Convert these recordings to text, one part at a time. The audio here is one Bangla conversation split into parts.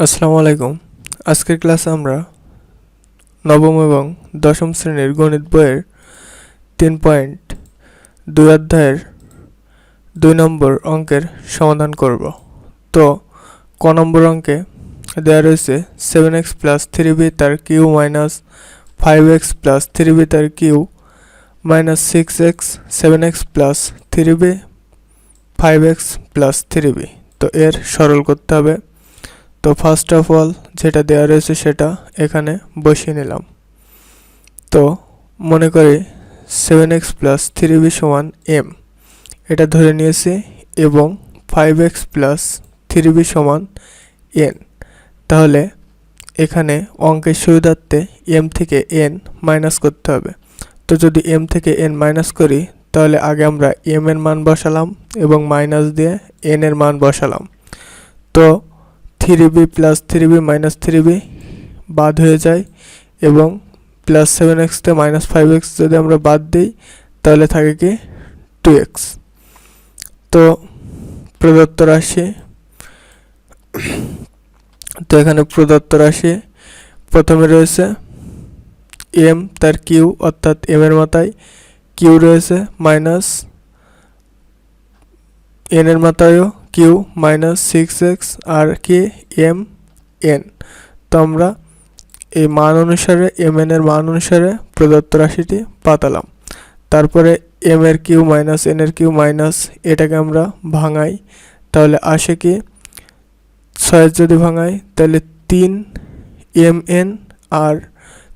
আসসালামু আলাইকুম। আজকের ক্লাসে আমরা নবম এবং দশম শ্রেণির গণিত বইয়ের তিন পয়েন্ট দুই অধ্যায়ের দুই নম্বর অঙ্কের সমাধান করব। তো ক নম্বর অঙ্কে দেওয়া রয়েছে seven X plus three B তার cube minus five X plus three B তার cube minus six X seven X plus three B five X plus three B তো এর সরল করতে হবে। তো ফার্স্ট অফ অল যেটা দেওয়া রয়েছে সেটা এখানে বসিয়ে নিলাম। তো মনে করি seven X plus three B সমান এম এটা ধরে নিয়েছি এবং five X plus three B সমান এন তাহলে এখানে অঙ্কের সুবিধার্থে এম থেকে এন মাইনাস করতে হবে। তো যদি এম থেকে এন মাইনাস করি, তাহলে আগে আমরা এম এর মান বসালাম এবং মাইনাস দিয়ে এন এর মান বসালাম। তো three B plus three B minus three B বাদ হয়ে যায় এবং প্লাস সেভেন এক্সতে মাইনাস ফাইভ এক্স যদি আমরা বাদ দিই, তাহলে থাকে কি টু এক্স তো প্রদত্ত রাশি, তো এখানে প্রদত্ত রাশি প্রথমে রয়েছে এম তার কিউ অর্থাৎ এম এর মাথায় কিউ রয়েছে মাইনাস এন এর মাথায়ও কিউ মাইনাস সিক্স এক্স আর কে এম এন তো আমরা এই মান অনুসারে এম এর মান অনুসারে প্রদত্ত রাশিটি পাতালাম। তারপরে এম এর কিউ মাইনাস এন এর কিউ মাইনাস এটাকে আমরা ভাঙাই। তাহলে আসে কি? ছয় যদি ভাঙাই, তাহলে তিন এম এন আর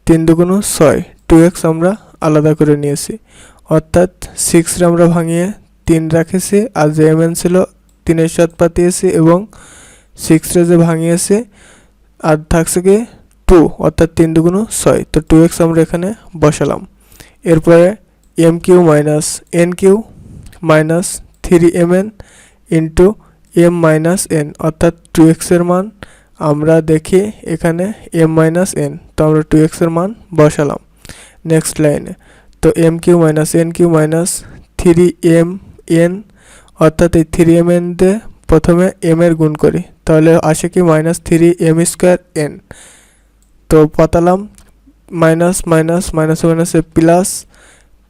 তিন দুগুণ ছয় টু এক্স আমরা আলাদা করে নিয়েছি। অর্থাৎ সিক্সরে আমরা ভাঙিয়ে তিন রাখেছি, আর যে এম এন ছিল তিনের সাত পাতিয়েছি এবং সিক্সরে যে ভাঙিয়েছি আর থাকছে কি টু অর্থাৎ তিন দুগুণ ছয়। তো টু এক্স আমরা এখানে বসালাম। এরপরে M cube minus N cube minus three M N into M minus N অর্থাৎ টু এক্সের মান আমরা দেখি এখানে এম মাইনাস এন তো আমরা টু এক্সের মান বসালাম। নেক্সট লাইনে তো M cube minus N cube minus three M N অর্থাৎ এই থ্রি এম এন দিয়ে প্রথমে এম এর গুণ করি। তাহলে আসে কি minus three M square N তো পাতালাম মাইনাস মাইনাস মাইনাস মাইনাসে plus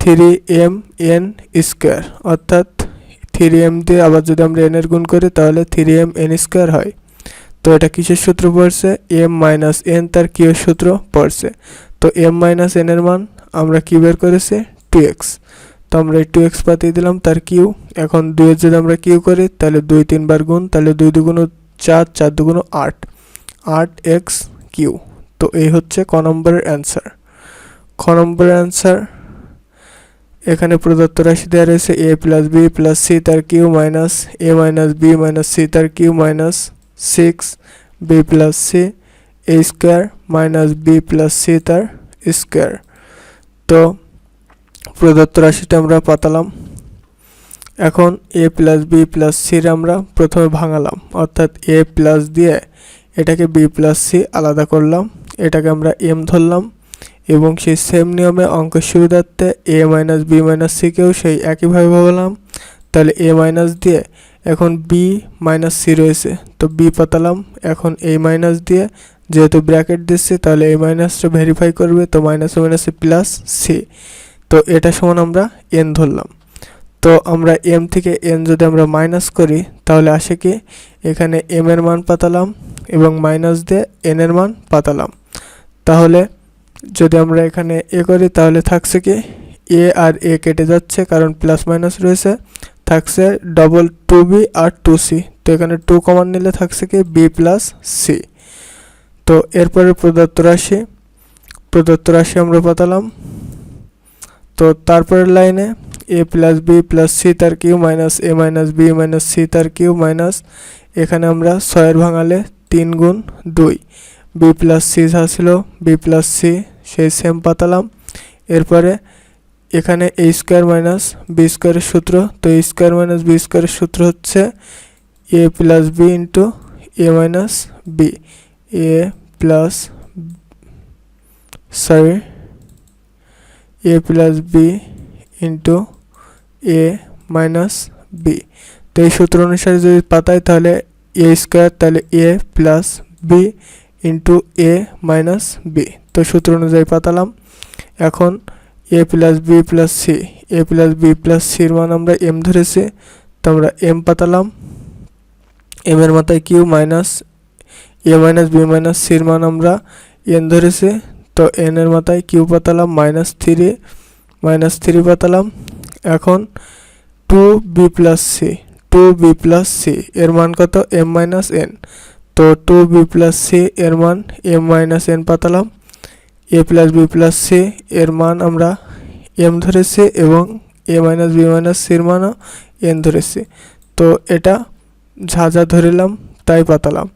three M N square অর্থাৎ থ্রি এম দিয়ে আবার যদি আমরা এন এর গুণ করি, তাহলে থ্রি এম এন স্কোয়ার হয়। তো এটা কিসের সূত্র পড়ছে? এম মাইনাস এন তার কিউর সূত্র পড়ছে? তো এম মাইনাস এন এর মান আমরা কি বের করেছি? টু এক্স তো আমরা টু এক্স পাতিয়ে দিলাম, তার কিউ এখন দুইয়ের যদি আমরা কিউ করি, তাহলে দুই তিনবার গুণ, তাহলে দুই দুগুণ চার চার দুগুণ আট। আট এক্স কিউ তো এই হচ্ছে ক নম্বরের অ্যান্সার খ নম্বরের অ্যান্সার এখানে প্রদত্ত রাশি দেওয়া রয়েছে A plus B plus C তার Q minus A minus B minus C তার Q minus six B plus C A square minus B plus C তার স্কোয়ার তো প্রদত্ত রাশিটা আমরা পাতালাম। এখন এ প্লাস বি প্লাস সির আমরা প্রথমে ভাঙালাম। অর্থাৎ এ প্লাস দিয়ে এটাকে বি প্লাস সি আলাদা করলাম। এটাকে আমরা এম ধরলাম এবং সেই সেম নিয়মে অঙ্কের সুবিধার্থে এ মাইনাস বি মাইনাস সিকেও সেই একইভাবে ভাবলাম তাহলে এ মাইনাস দিয়ে এখন বি মাইনাস সি রয়েছে। তো বি পাতালাম। এখন এ মাইনাস দিয়ে যেহেতু ব্র্যাকেট দিচ্ছে, তাহলে এই মাইনাসটা ভেরিফাই করবে। তো মাইনাসে মাইনাসে প্লাস সি তো এটা সমান আমরা এন ধরলাম। তো আমরা এম থেকে এন যদি আমরা মাইনাস করি, তাহলে আসে কি? এখানে এম এর মান পাতালাম এবং মাইনাস দিয়ে এন এর মান পাতালাম। তাহলে যদি আমরা এখানে এ করি, তাহলে থাকছে কি? এ আর এ কেটে যাচ্ছে, কারণ প্লাস মাইনাস রয়েছে। থাকছে ডবল টু বি আর টু সি তো এখানে টু কমান নিলে থাকছে কি? বি প্লাস সি তো এরপরে প্রদত্ত রাশি। প্রদত্ত রাশি আমরা পাতালাম। তো তারপরের লাইনে A plus B plus C তার cube minus A minus B minus C তার কিউ মাইনাস, এখানে আমরা ছয়ের ভাঙালে তিন গুণ দুই। বি প্লাস সি যা বি প্লাস সি সেই সেম পাতালাম। এরপরে এখানে এ স্কোয়ার মাইনাস বি স্কোয়ারের সূত্র, তো এ স্কোয়ার মাইনাস বি স্কোয়ারের সূত্র হচ্ছে A plus B into A minus B. A plus, sorry A plus B into A minus B তো এই সূত্র অনুসারে যদি পাতাই তাহলে এ স্কোয়ার তাহলে A plus B into A minus B তো সূত্র অনুযায়ী পাতালাম। এখন A plus B plus C A plus B plus সির মান আমরা এম ধরেছি। তো আমরা এম পাতালাম। এম এর মাথায় Q minus A minus B minus সির মান আমরা এন ধরেছি। তো এন এর মাথায় কিউ পাতালাম মাইনাস থ্রি মাইনাস থ্রি পাতালাম। এখন two B plus C two B plus C এর মান কত? এম মাইনাস এন তো টু বি প্লাস সি এর মান M minus N পাতালাম। A plus B plus C এর মান আমরা এম ধরেছি এবং এ মাইনাস বি মাইনাস সির মানও এন ধরেছি। তো এটা যা যা ধরিলাম, তাই পাতালাম।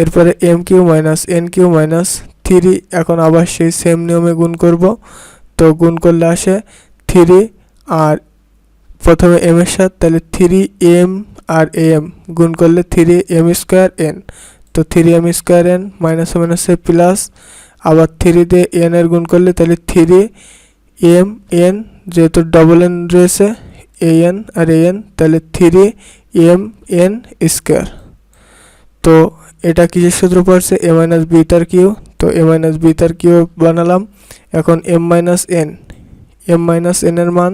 এরপরে M cube minus N cube minus three, এখন আবার সেই সেম নিয়মে গুণ করব। তো গুণ করলে আসে থ্রি আর প্রথমে এম এর সাথে, তাহলে থ্রি এম আর এম গুণ করলে থ্রি এম স্কোয়ার এন তো থ্রি এম স্কোয়ার এন মাইনাসে মাইনাসে প্লাস আবার থ্রি দিয়ে এন এর গুণ করলে তাহলে থ্রি এম এন যেহেতু ডবল এন রয়েছে এ এন আর এ এন তাহলে থ্রি এম এন স্কোয়ার তো এটা কিসের সূত্র পড়ছে? এ মাইনাস বি তার কিউ তো এ মাইনাস বি তার কিউ বানালাম। এখন M minus N M minus N এর মান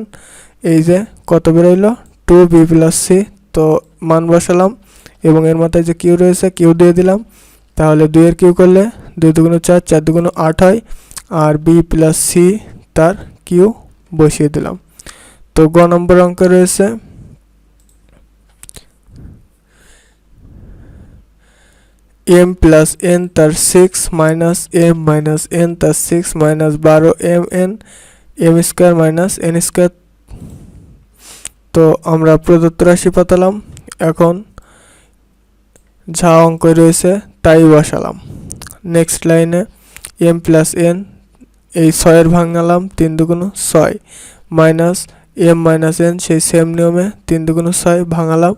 এই যে কত বেরোইলো? টু বি প্লাস সি তো মান বসালাম এবং এর মাথায় যে কিউ রয়েছে, কিউ দিয়ে দিলাম। তাহলে দুইয়ের কিউ করলে দুই দুগুণ চার চার দুগুণ আট হয়। আর বি প্লাস সি তার কিউ বসিয়ে দিলাম। তো গ নম্বর অঙ্ক রয়েছে। এম প্লাস এন তার six minus M minus N তার সিক্স মাইনাস বারো M N M square minus N square তো আমরা প্রদত্ত রাশি পাতালাম। এখন যা অঙ্ক রয়েছে তাই বসালাম। নেক্সট লাইনে এম প্লাস এন এই ছয়ের ভাঙালাম তিন দুগুণ ছয়। মাইনাস এম মাইনাস এন সেই সেম নিয়মে তিন দুগুণ ছয় ভাঙালাম।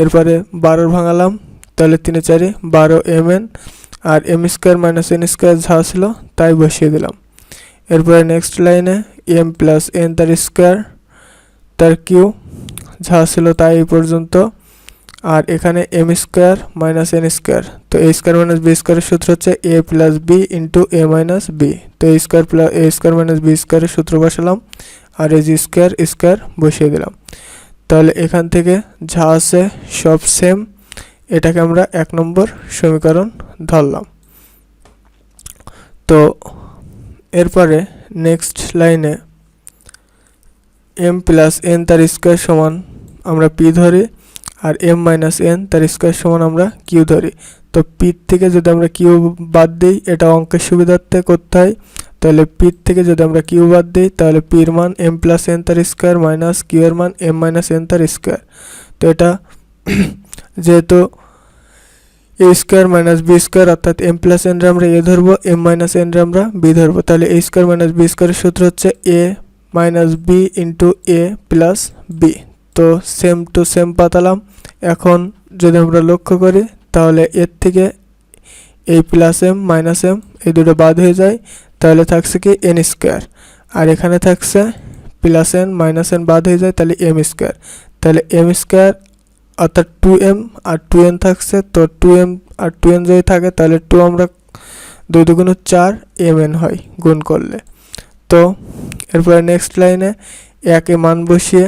এরপরে বারোর ভাঙালাম। তাহলে তিনে চারি বারো এম এন আর M square minus N square যা ছিল তাই বসিয়ে দিলাম। এরপরে নেক্সট লাইনে এম প্লাস এন তার স্কোয়ার তার কিউ যা ছিল তাই এই পর্যন্ত। আর এখানে M square minus N square. তো এ স্কোয়ার মাইনাস বি স্কোয়ারের সূত্র হচ্ছে A plus B into A minus B তো A square plus A square minus B স্কোয়ারের সূত্র বসালাম আর এ জি স্কোয়ার স্কোয়ার বসিয়ে দিলাম। তাহলে এখান থেকে যা আছে সব সেম এটাকে আমরা এক নম্বর সমীকরণ ধরলাম। তো এরপরে নেক্সট লাইনে এম প্লাস এন তার স্কোয়ার সমান আমরা পি ধরি আর এম মাইনাস এন তার স্কোয়ার সমান আমরা কিউ ধরি। তো পির থেকে যদি আমরা কিউ বাদ দিই, এটা অঙ্কের সুবিধার্থে করতে হয়। তাহলে পি থেকে যদি আমরা কিউ বাদ দিই, তাহলে পির মান এম প্লাস এন তার স্কোয়ার মাইনাস কিউ এর মান এম মাইনাস এন তার স্কোয়ার তো এটা যেহেতু A square minus B square অর্থাৎ এম প্লাস এন রে আমরা এ ধরবো এম মাইনাস এন রে আমরা বি ধরবো, তাহলে এ স্কোয়ার মাইনাস বি স্কোয়ারের সূত্র হচ্ছে A minus B into A plus B তো সেম টু সেম পাতালাম। এখন যদি আমরা লক্ষ্য করি, তাহলে এর থেকে এই প্লাস এম মাইনাস এম এই দুটো বাদ হয়ে যায়। তাহলে থাকছে কি এন স্কোয়ার আর এখানে থাকছে প্লাস এন মাইনাস এন বাদ হয়ে যায়, তাহলে এম স্কোয়ার তাহলে এম স্কোয়ার অর্থাৎ টু এম আর টু এন থাকছে, তো টু এম আর টু এন যদি থাকে, তাহলে টু আমরা দুই দুগুণ চার এম এন হয় গুণ করলে। তো এরপরে নেক্সট লাইনে একে মান বসিয়ে,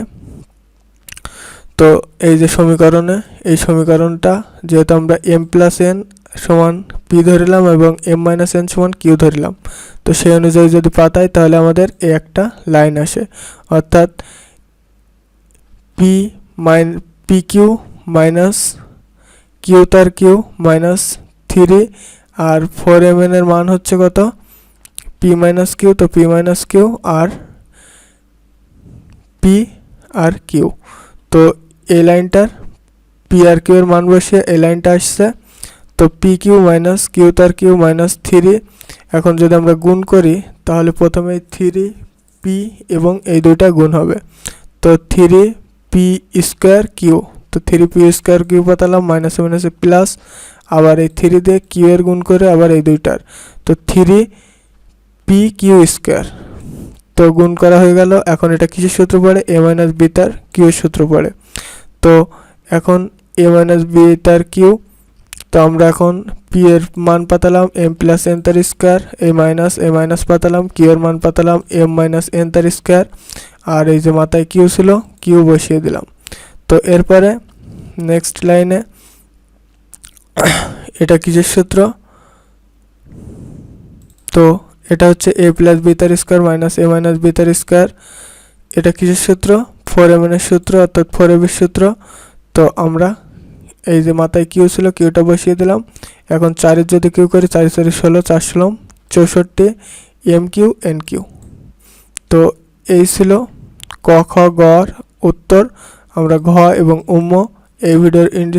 তো এই যে সমীকরণে, এই সমীকরণটা যেহেতু আমরা এম প্লাস এন সমান পি ধরিলাম এবং এম মাইনাস এন সমান কিউ ধরিলাম, তো সেই অনুযায়ী যদি পাতাই তাহলে আমাদের এই একটা লাইন আসে। অর্থাৎ P minus P Q minus Q তার কিউ মাইনাস থ্রি আর ফোর এম এর মান হচ্ছে কত? পি মাইনাস কিউ তো পি মাইনাস কিউ আর পি আর কিউ তো এই লাইনটার পি আর কিউ এর মান বসে এই লাইনটা আসছে। তো পি কিউ মাইনাস কিউ তার কিউ মাইনাস থ্রি এখন যদি আমরা গুণ করি, তাহলে প্রথমে থ্রি পি এবং এই দুইটা গুণ হবে। তো থ্রি পি স্কোয়ার কিউ তো থ্রি পি স্কোয়ার কিউ পাতালাম মাইনাসে মাইনাসে প্লাস আবার এই থ্রি দিয়ে কিউ এর গুণ করে আবার এই দুইটার। তো থ্রি পি কিউ স্কোয়ার তো গুণ করা হয়ে গেল, এখন এটা কিসের সূত্র পড়ে? এ মাইনাস বি তার কিউ এর সূত্র পড়ে। তো এখন এ মাইনাস বি তার কিউ তো আমরা এখন পি এর মান পাতালাম এম প্লাস এন তার square A minus A minus পাতালাম Q এর মান পাতালাম এম মাইনাস এন তার স্কোয়ার আর এই যে মাথায় কিউ ছিল কিউ বসিয়ে দিলাম। তো এরপরে নেক্সট লাইনে এটা কিসের সূত্র? তো এটা হচ্ছে এ প্লাস বি তার square minus A minus B তার স্কোয়ার এটা কিসের সূত্র? ফোর এম এর সূত্র, অর্থাৎ ফোর এর সূত্র। তো আমরা এই যে মাথায় কিউ ছিল কিউটা বসিয়ে দিলাম। এখন চারের যদি কিউ করি চারি চারি ষোলো, চার ষোলো, চৌষট্টি এম কিউ এন কিউ তো এই ছিল ক, খ, গ উত্তর আমরা ঘ এবং উম্ম এই ভিডিওর ইন্ড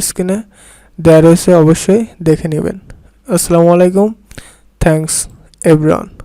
দেওয়া রয়েছে, অবশ্যই দেখে নেবেন। আসসালামু আলাইকুম। Thanks everyone